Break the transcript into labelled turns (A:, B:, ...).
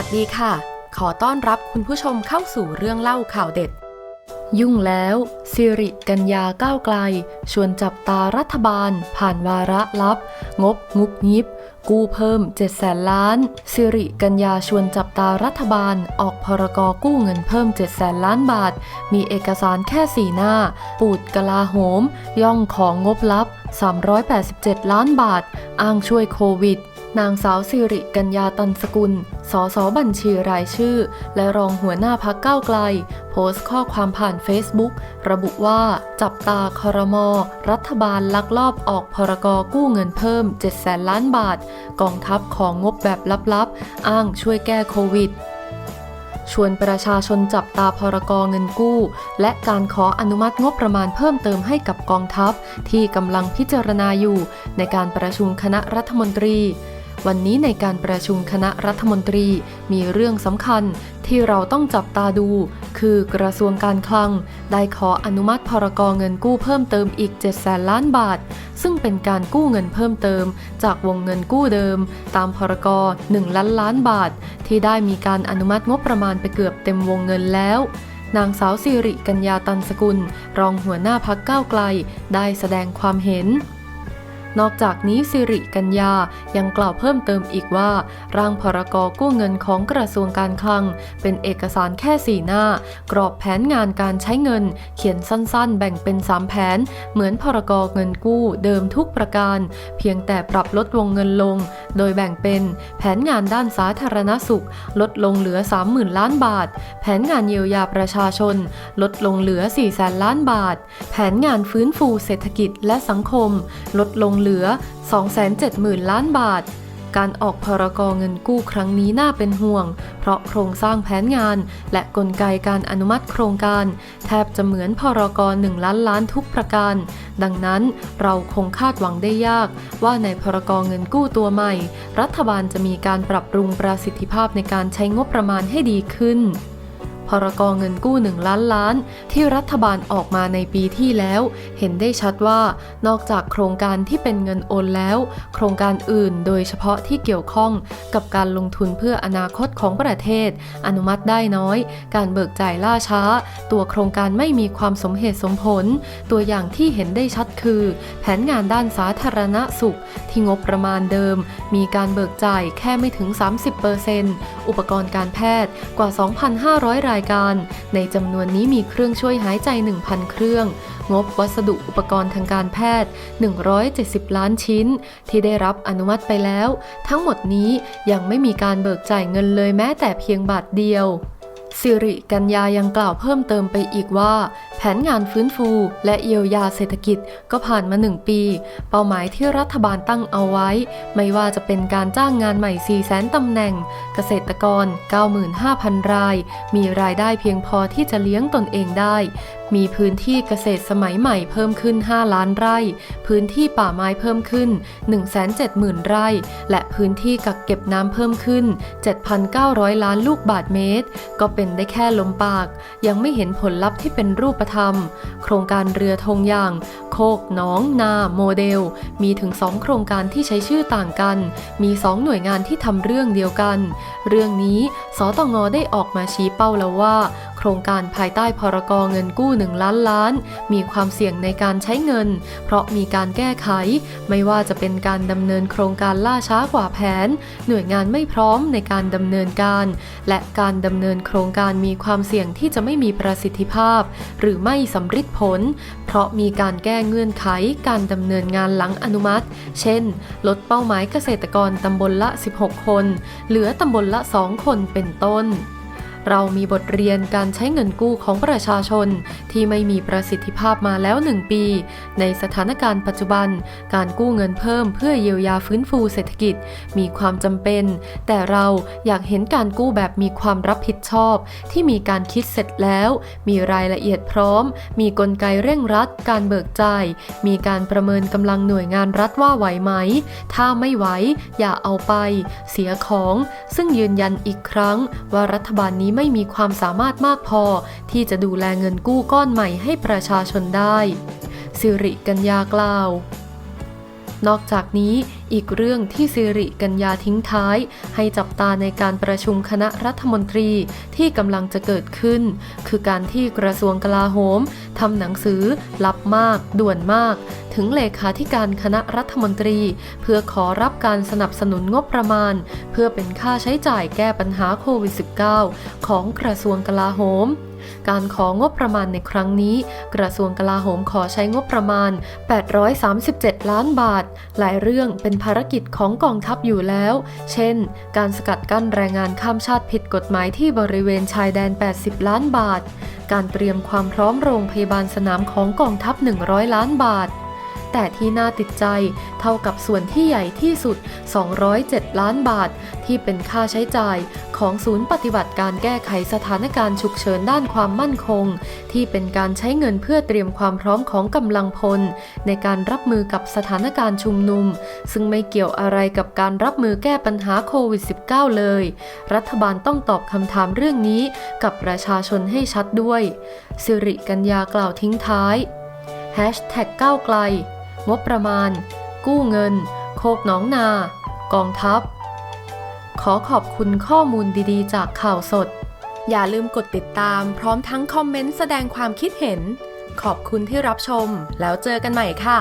A: วัสดีค่ะ ขอต้อนรับคุณผู้ชมเข้าสู่เรื่องเล่าข่าวเด็ด ยุ่งแล้วสิริกัญญาก้าวไกล ชวนจับตารัฐบาล ผ่านวาระลับ งบงุบงิบ กู้เพิ่ม7แสนล้านสิริกัญญาชวนจับตารัฐบาล ออกพรกกู้เงินเพิ่ม7แสนล้านบาท มีเอกสารแค่สี่หน้า ปูดกลาโหม ย่องของงบลับ 387 ล้านบาท อ้างช่วยโควิด นางสาวสิริกัญญาตันสกุล สสบัญชีรายชื่อ และรองหัวหน้าพักเก้าวไกล โพสต์ข้อความผ่าน Facebook ระบุว่า จับตาคอรมอรัฐบาลลักลอบออกพรกกู้เงินเพิ่ม 7 แสนล้านบาท กองทัพของงบแบบลับๆ อ้างช่วยแก้โควิดชวนประชาชนจับตาพรกรเงินกู้ และการขออนุมัติงบประมาณเพิ่มเติมให้กับกองทัพ ที่กำลังพิจารณาอยู่ในการประชุมคณะรัฐมนตรี วันนี้ในการประชุมคณะรัฐมนตรีมีเรื่องสำคัญที่เราต้องจับตาดู คือกระทรวงการคลัง ได้ขออนุมัติพรกเงินกู้เพิ่มเติมอีก7แสนล้านบาท ซึ่งเป็นการกู้เงินเพิ่มเติม จากวงเงินกู้เดิม ตามพรก1ล้านล้านบาท ที่ได้มีการอนุมัติงบประมาณไปเกือบเต็มวงเงินแล้วนางสาวสิริกัญญาตันสกุล รองหัวหน้าพักก้าวไกล ได้แสดงความเห็น นอกจากนี้สิริกัญญายังกล่าวเพิ่มเติมอีกว่า ร่างพรกกู้เงินของกระทรวงการคลัง เป็นเอกสารแค่สี่หน้า กรอบแผนงานการใช้เงิน เขียนสั้นๆ แบ่งเป็น 3 แผน เหมือนพรกเงินกู้เดิมทุกประการ เพียงแต่ปรับลดวงเงินลง โดยแบ่งเป็น แผนงานด้านสาธารณสุข ลดลงเหลือ 30,000 ล้านบาท แผนงานเยียวยาประชาชน ลดลงเหลือ4แสนล้านบาท แผนงานฟื้นฟูเศรษฐกิจและสังคม ลดลงเหลือ270,000 ล้านบาท การออกพรกเงินกู้ครั้งนี้น่าเป็นห่วง เพราะโครงสร้างแผนงาน และกลไกการอนุมัติโครงการ แทบจะเหมือนพรก1ล้านล้านทุกประการ ดังนั้นเราคงคาดหวังได้ยาก ว่าในพรกเงินกู้ตัวใหม่ รัฐบาลจะมีการปรับปรุงประสิทธิภาพในการใช้งบประมาณให้ดีขึ้น พรกเงินกู้ 1 ล้านล้าน ที่รัฐบาลออกมาในปีที่แล้ว เห็นได้ชัดว่านอกจากโครงการที่เป็นเงินโอนแล้ว โครงการอื่นโดยเฉพาะที่เกี่ยวข้องกับการลงทุนเพื่ออนาคตของประเทศ อนุมัติได้น้อย การเบิกจ่ายล่าช้า ตัวโครงการไม่มีความสมเหตุสมผล ตัวอย่างที่เห็นได้ชัดคือ แผนงานด้านสาธารณสุข ที่งบประมาณเดิม มีการเบิกจ่ายแค่ไม่ถึง 30%อุปกรณ์การแพทย์กว่า 2,500 รายการ ในจำนวนนี้มีเครื่องช่วยหายใจ 1,000 เครื่อง งบวัสดุอุปกรณ์ทางการแพทย์ 170 ล้านชิ้น ที่ได้รับอนุมัติไปแล้ว ทั้งหมดนี้ยังไม่มีการเบิกจ่ายเงินเลยแม้แต่เพียงบาทเดียว สิริกัญญายังกล่าวเพิ่มเติมไปอีกว่า แผนงานฟื้นฟูและเยียวยาเศรษฐกิจก็ผ่านมาหนึ่งปี เป้าหมายที่รัฐบาลตั้งเอาไว้ ไม่ว่าจะเป็นการจ้างงานใหม่ 4 0 0 0 0ตำแหน่ง เกษตรกร 95,000 ราย มีรายได้เพียงพอที่จะเลี้ยงตนเองได้ มีพื้นที่เกษตรสมัยใหม่เพิ่มขึ้น 5 ล้านไร่ พื้นที่ป่าไม้เพิ่มขึ้น 170,000 ไร่ และพื้นที่กักเก็บน้ำเพิ่มขึ้น 7,900 ล้านลูกบาทเมตร ก็เป็นได้แค่ลมปาก ยังไม่เห็นผลลัพธ์ที่เป็นรูปธรรม โครงการเรือธงอย่าง โคกน้องนาโมเดล มีถึง 2 โครงการที่ใช้ชื่อต่างกัน มี 2 หน่วยงานที่ทำเรื่องเดียวกัน เรื่องนี้สตงได้ออกมาชี้เป้าแล้วว่าโครงการภายใต้พรกเงินกู้ 1 ล้านล้าน มีความเสี่ยงในการใช้เงิน เพราะมีการแก้ไข ไม่ว่าจะเป็นการดำเนินโครงการล่าช้ากว่าแผน หน่วยงานไม่พร้อมในการดำเนินการ และการดำเนินโครงการมีความเสี่ยงที่จะไม่มีประสิทธิภาพ หรือไม่สำฤทธิ์ผล เพราะมีการแก้เงื่อนไขการดำเนินงานหลังอนุมัติ เช่น ลดเป้าหมายเกษตรกรตำบลละ 16 คน เหลือตำบลละ 2 คนเป็นต้น เรามีบทเรียนการใช้เงินกู้ของประชาชน ที่ไม่มีประสิทธิภาพมาแล้ว 1 ปี ในสถานการณ์ปัจจุบัน การกู้เงินเพิ่มเพื่อเยียวยาฟื้นฟูเศรษฐกิจ มีความจำเป็น แต่เราอยากเห็นการกู้แบบมีความรับผิดชอบ ที่มีการคิดเสร็จแล้ว มีรายละเอียดพร้อม มีกลไกเร่งรัด การเบิกจ่ายมีการประเมินกำลังหน่วยงานรัฐว่าไหวไหม ถ้าไม่ไหวอย่าเอาไป เสียของ ซึ่งยืนยันอีกครั้งว่ารัฐบาลนี้ไม่มีความสามารถมากพอ ที่จะดูแลเงินกู้ก้อนใหม่ให้ประชาชนได้สิริกัญญากล่าว นอกจากนี้อีกเรื่องที่สิริกัญญาทิ้งท้าย ให้จับตาในการประชุมคณะรัฐมนตรีที่กำลังจะเกิดขึ้น คือการที่กระทรวงกลาโหมทำหนังสือลับมาก ด่วนมาก ถึงเลขาธิการคณะรัฐมนตรี เพื่อขอรับการสนับสนุนงบประมาณ เพื่อเป็นค่าใช้จ่ายแก้ปัญหาโควิด -19 ของกระทรวงกลาโหม การของบประมาณในครั้งนี้ กระทรวงกลาโหมขอใช้งบประมาณ 837 ล้านบาท หลายเรื่องเป็นภารกิจของกองทัพอยู่แล้ว เช่น การสกัดกั้นแรงงานข้ามชาติผิดกฎหมายที่บริเวณชายแดน 80 ล้านบาท การเตรียมความพร้อมโรงพยาบาลสนามของกองทัพ 100 ล้านบาท แต่ที่น่าติดใจ เท่ากับส่วนที่ใหญ่ที่สุด 207 ล้านบาท ที่เป็นค่าใช้จ่ายของศูนย์ปฏิบัติการแก้ไขสถานการณ์ฉุกเฉินด้านความมั่นคง ที่เป็นการใช้เงินเพื่อเตรียมความพร้อมของกำลังพล ในการรับมือกับสถานการณ์ชุมนุม ซึ่งไม่เกี่ยวอะไรกับการรับมือแก้ปัญหาโควิด -19 เลย รัฐบาลต้องตอบคำถามเรื่องนี้กับประชาชนให้ชัดด้วย สิริกัญญากล่าวทิ้งท้าย ก้าวไกล งบประมาณ กู้เงิน โคกหนองนา กองทัพ ขอขอบคุณข้อมูลดีๆ จากข่าวสด อย่าลืมกดติดตามพร้อมทั้งคอมเมนต์แสดงความคิดเห็น ขอบคุณที่รับชม แล้วเจอกันใหม่ค่ะ